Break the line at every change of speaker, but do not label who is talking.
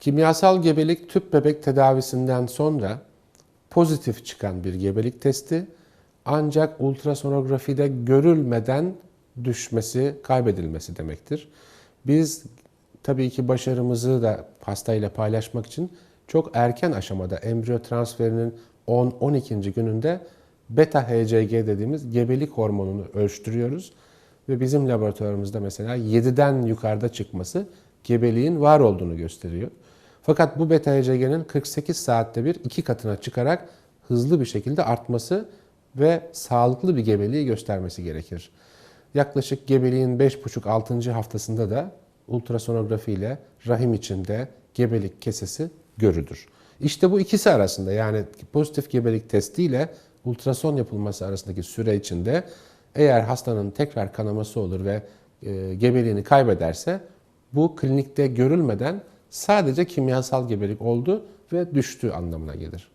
Kimyasal gebelik tüp bebek tedavisinden sonra pozitif çıkan bir gebelik testi ancak ultrasonografide görülmeden düşmesi, kaybedilmesi demektir. Biz tabii ki başarımızı da hastayla paylaşmak için çok erken aşamada embriyo transferinin 10-12. gününde beta HCG dediğimiz gebelik hormonunu ölçtürüyoruz. Ve bizim laboratuvarımızda mesela 7'den yukarıda çıkması gebeliğin var olduğunu gösteriyor. Fakat bu beta HCG'nin 48 saatte bir iki katına çıkarak hızlı bir şekilde artması ve sağlıklı bir gebeliği göstermesi gerekir. Yaklaşık gebeliğin 5,5-6. haftasında da ultrasonografi ile rahim içinde gebelik kesesi görülür. İşte bu ikisi arasında yani pozitif gebelik testi ile ultrason yapılması arasındaki süre içinde eğer hastanın tekrar kanaması olur ve e, gebeliğini kaybederse bu klinikte görülmeden sadece kimyasal gebelik oldu ve düştü anlamına gelir.